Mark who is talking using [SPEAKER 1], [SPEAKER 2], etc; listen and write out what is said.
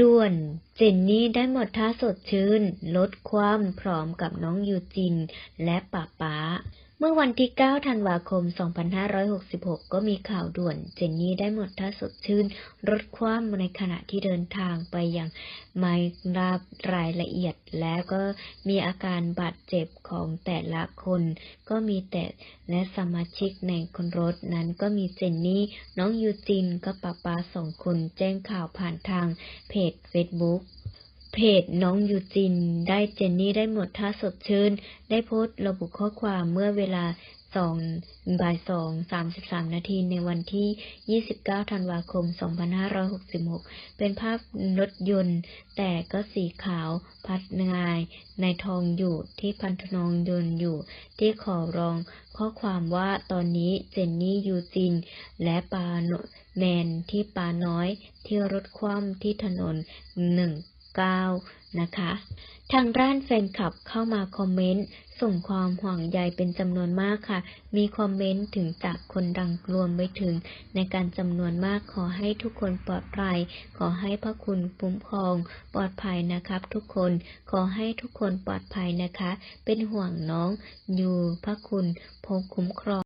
[SPEAKER 1] ด่วน เจนนี่ได้หมดท่าสดชื่น ลดความพร้อมกับน้องยูจิน และป๋าป๊าเมื่อวันที่ 9 ธันวาคม 2566 ก็มีข่าวด่วน เจนนี่ได้หมดท่าสดชื่นลดความในขณะที่เดินทางไปยังไม่รับรายละเอียด และก็มีอาการบาดเจ็บของแต่ละคน ก็มีแต่และสมาชิกในคนรถนั้นก็มีเจนนี่ น้องยูจินกับป๋าป๊าสองคนแจ้งข่าวผ่านทางเพจเฟซบุ๊ก เพจน้องยูจิน ได้เจนนี่ได้หมดท่าสดชื่น ได้โพสต์ระบุข้อความเมื่อเวลาสองบ่ายสองสามสิบสามนาทีในวันที่ 29 ธันวาคม 2566 เป็นภาพรถยนต์ แต่ก็สีขาวพัดงายในทองอยู่ที่พันธนองยนต์อยู่ ที่ขอร้องข้อความว่าตอนนี้เจนนี่ยูจิน และปาโนแมนที่ปาน้อย ที่รถคว่ำที่ถนนหนึ่ง 9 นะคะ ทางด้านแฟนคลับเข้ามาคอมเมนต์ ส่งความห่วงใยเป็นจำนวนมากค่ะ มีคอมเมนต์ถึงจากคนดังรวมไปถึง ในการจำนวนมากขอให้ทุกคนปลอดภัย ขอให้พระคุณคุ้มครอง ปลอดภัยนะครับ ทุกคน ขอให้ทุกคนปลอดภัยนะคะ เป็นห่วงน้องอยู่พระคุณพงคุ้มครอง